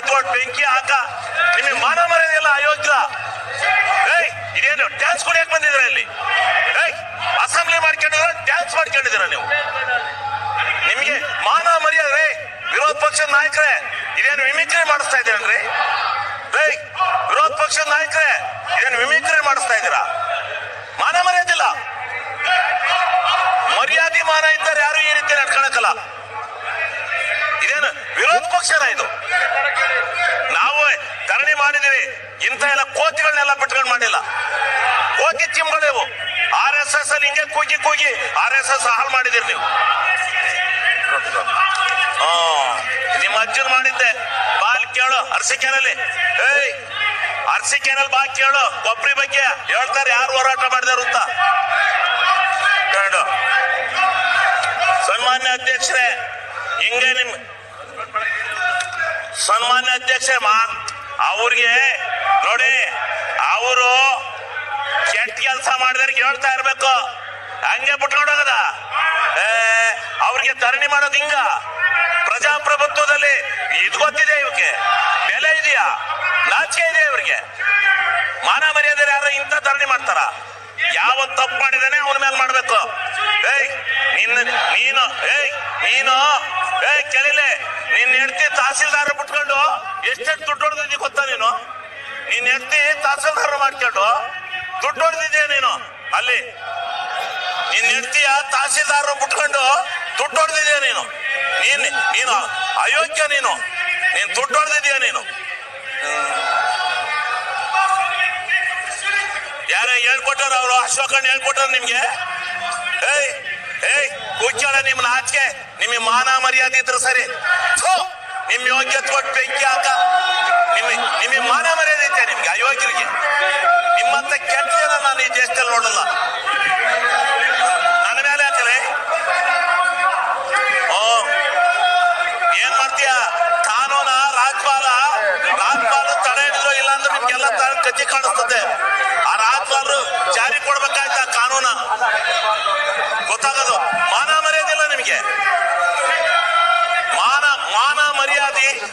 ಎತ್ಕೊಂಡು ಬೆಂಕಿ ಹಾಕ. ನಿಮಗೆ ಮಾನ ಮರ್ಯಾದೆಲ್ಲ ಅಯೋಗ್ಯ. ಇದೇನು ಡ್ಯಾನ್ಸ್ ಕುಡಿಯಕ್ ಬಂದಿದ್ರ ಇಲ್ಲಿ? ಅಸೆಂಬ್ಲಿ ಮಾಡ್ಕೊಂಡಿದ್ರ ಡ್ಯಾನ್ಸ್ ಮಾಡ್ಕೊಂಡಿದ್ದೀರಾ ನೀವು? ನಿಮಗೆ ಮಾನ ಮರ್ಯಾದೆ ವಿರೋಧ ಪಕ್ಷದ ನಾಯಕರೇ, ಇದೇನು ವಿಮಿಕ್ರಿ ಮಾಡಿಸ್ತಾ ಏಯ್, ವಿರೋಧ ಪಕ್ಷದ ನಾಯಕರೇ, ಇದೇನು ವಿಮಿಕ್ರಿ ಮಾಡಿಸ್ತಾ ಇದ್ದೀರಾ? ಮಾನ ಮರ್ಯಾದಿಲ್ಲ ಮರ್ಯಾದೆ ಮಾನ ಇದ್ದಾರೆ ಯಾರು ಈ ರೀತಿ ನಡ್ಕೊಳಕಲ್ಲ ಪಕ್ಷನ ಇದು ನಾವು ಧರಣಿ ಮಾಡಿದೀವಿ ಇಂಥ ಎಲ್ಲ ಕೋತಿಗಳನ್ನೆಲ್ಲ ಬಿಟ್ಕೊಂಡು ಮಾಡಿಲ್ಲ. ಕೋತಿ ಚಿಮ್ಗಳಿವು ಆರ್ ಎಸ್ ಎಸ್ ಅಲ್ಲಿ ಹಿಂಗೆ ಕೂಗಿ ಕೂಗಿ ಆರ್ ಎಸ್ ಎಸ್ ಹಾಳು ಮಾಡಿದಿರಿ ನೀವು. ನಿಮ್ಮ ಅಜ್ಜನ್ ಮಾಡಿದ್ದೆ. ಬಾಲ್ ಕೇಳು ಅರ್ಸಿಕೆನಲ್ಲಿ ಏಯ್ ಕೆನಲ್ ಬಾ ಕೇಳು ಕೊಬ್ಬರಿ ಬಗ್ಗೆ ಹೇಳ್ತಾರೆ, ಯಾರು ಹೋರಾಟ ಮಾಡಿದಾರು ಅಂತ. ಸನ್ಮಾನ್ಯ ಅಧ್ಯಕ್ಷರೇ, ಹಿಂಗೆ ನಿಮ್ ಸನ್ಮಾನ್ಯ ಅಧ್ಯಕ್ಷ ಮಾ, ಅವ್ರಿಗೆ ನೋಡಿ, ಅವರು ಕೆಟ್ಟ ಕೆಲಸ ಮಾಡಿದವ್ರಿಗೆ ಹೇಳ್ತಾ ಇರ್ಬೇಕು. ಹಂಗೆ ಬಿಟ್ಕೊಂಡೋಗದ ಅವ್ರಿಗೆ ಧರಣಿ ಮಾಡೋದು ಹಿಂಗ. ಪ್ರಜಾಪ್ರಭುತ್ವದಲ್ಲಿ ಇದು ಗೊತ್ತಿದೆ ಇವಕ್ಕೆ ಬೆಲೆ ಇದೆಯಾ? ನಾಚಿಕೆ ಇದೆ ಇವ್ರಿಗೆ. ಮಾನ ಮರ್ಯಾದೆ ಯಾರು ಇಂಥ ಧರಣಿ ಮಾಡ್ತಾರ? ಯಾವ ತಪ್ಪು ಮಾಡಿದಾನೆ ಅವನ ಮೇಲೆ ಮಾಡ್ಬೇಕು. ನೀನು, ಏಯ್ ನೀನು, ಏಯ್ ಕೆಳಿಲೆ ನಿನ್ನ ಹೆಂಡತಿ ತಹಸೀಲ್ದಾರ ಬಿಟ್ಕೊಂಡು ಎಷ್ಟೆಷ್ಟು ದುಡ್ಡು ಹೊಡೆದಿದ್ದಿ ಗೊತ್ತಾ ನೀನು? ನಿನ್ನ ಹೆಂಡತಿ ತಹಸೀಲ್ದಾರ ಮಾಡ್ಕೊಂಡು ದುಡ್ಡು ಹೊಡೆದಿದ್ದೀಯ ನೀನು? ಅಲ್ಲಿ. ನಿನ್ನ ಹೆಂಡತಿಯ ತಹಸೀಲ್ದಾರ ಬಿಟ್ಕೊಂಡು ದುಡ್ಡು ಹೊಡೆದಿದ್ಯಾ ನೀನು? ನೀನ್ ನೀನು ಅಯೋಗ್ಯ ನೀನು. ನೀನ್ ದುಡ್ಡು ಹೊಡೆದಿದ್ಯಾ ನೀನು? ಯಾರ ಹೇಳ್ಕೊಟ್ಟಾರ ಅವರು? ಅಶೋಕಣ್ಣ ಹೇಳ್ಕೊಟ್ಟಾರ ನಿಮ್ಗೆ? ಏಯ್ ಏಯ್ ಕೂಚೋಳ ನಿಮ್ ನಾಚಿಕೆ ನಿಮಗೆ ಮಾನ ಮರ್ಯಾದೆ ಇದ್ರೆ ಸರಿ. ನಿಮ್ಮ ನಿಮ್ ಯೋಗ್ಯತೆ ಕೊಟ್ಟು ಬೆಂಕಿ ಹಾಕ. ನಿಮ್ ನಿಮಗೆ ಮಾನ ಮರ್ಯಾದೆ ಐತೆ ನಿಮ್ಗೆ, ಅಯೋಗ್ಯರಿಗೆ. ನಿಮ್ಮಂತ ಕೆಟ್ಟ ಜನ ನಾನು ಈ ದೇಶದಲ್ಲಿ ನೋಡಲ್ಲ. ನನ್ನ ಮೇಲೆ ಹಾಕಲೇ. ಓ, ಏನ್ ಮಾಡ್ತೀಯ? ಕಾನೂನ ರಾಜ್ಪಾಲ ರಾಜ್ಪಾಲ ತಡೆ ಇಲ್ಲ ಅಂದ್ರೆ ನಿಮ್ಗೆಲ್ಲ ಕಚ್ಚಿ ಕಾಣಿಸ್ತದೆ.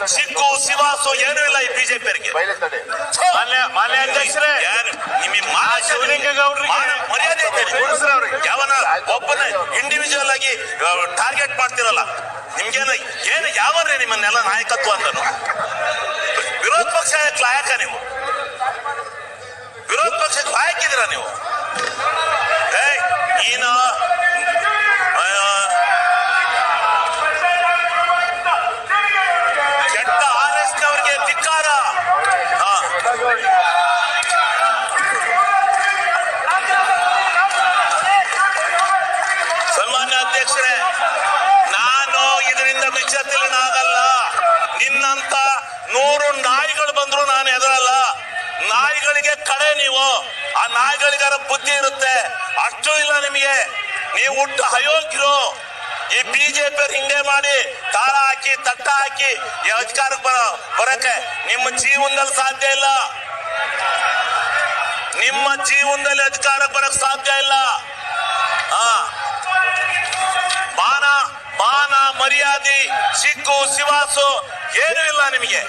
ಸಿಕ್ಕು ಶಿವಾಸು ಏನೂ ಇಲ್ಲ ಈ ಬಿಜೆಪಿ ಮಾನ್ಯ ಮಾನ್ಯ ಅಧ್ಯಕ್ಷರೇ ಮರ್ಯಾದೆ. ಯಾವನ ಒಬ್ಬನ ಇಂಡಿವಿಜುವಲ್ ಆಗಿ ಟಾರ್ಗೆಟ್ ಮಾಡ್ತಿರಲ್ಲ ನಿಮ್ಗೇನ ಏನು ಯಾವನ್ರಿ ನಿಮ್ಮನ್ನೆಲ್ಲ ನಾಯಕತ್ವ ಅಂತನು? ವಿರೋಧ ಪಕ್ಷ ಲಾಯಕ ನೀವು? ವಿರೋಧ ಪಕ್ಷಕ್ಕೆ ಲಾಯಕಿದ್ದೀರಾ ನೀವು? ಅಧ್ಯಕ್ಷರೇ ನಾನು ಇದರಿಂದ ವಿಚಲಿತನಾಗಲ್ಲ ನಿನ್ನಂತ ನೂರು ನಾಯಿಗಳು ಬಂದ್ರು ನಾನು ಎದುರಲ್ಲ ನಾಯಿಗಳಿಗೆ ಕಡೆ ನೀವು. ಆ ನಾಯಿಗಳಿಗಾರ ಬುದ್ಧಿ ಇರುತ್ತೆ. ಅಷ್ಟು ಇಲ್ಲ ನಿಮಗೆ. ನೀವು ಹುಟ್ಟು ಅಯೋಗ್ಯರು. ಈ ಬಿಜೆಪಿ ಹಿಂಗೆ ಮಾಡಿ ತಾಳ ಹಾಕಿ, ತಟ್ಟ ಹಾಕಿ ಅಧಿಕಾರಕ್ಕೆ ಬರ, ಬರಕ್ಕೆ ನಿಮ್ಮ ಜೀವನದಲ್ಲಿ ಸಾಧ್ಯ ಇಲ್ಲ. ನಿಮ್ಮ ಜೀವನದಲ್ಲಿ ಅಧಿಕಾರಕ್ಕೆ ಬರಕ್ ಸಾಧ್ಯ ಇಲ್ಲ. ಕೋ ಶಿವಾಸು ಏನೂ ಇಲ್ಲ ನಿಮಗೆ.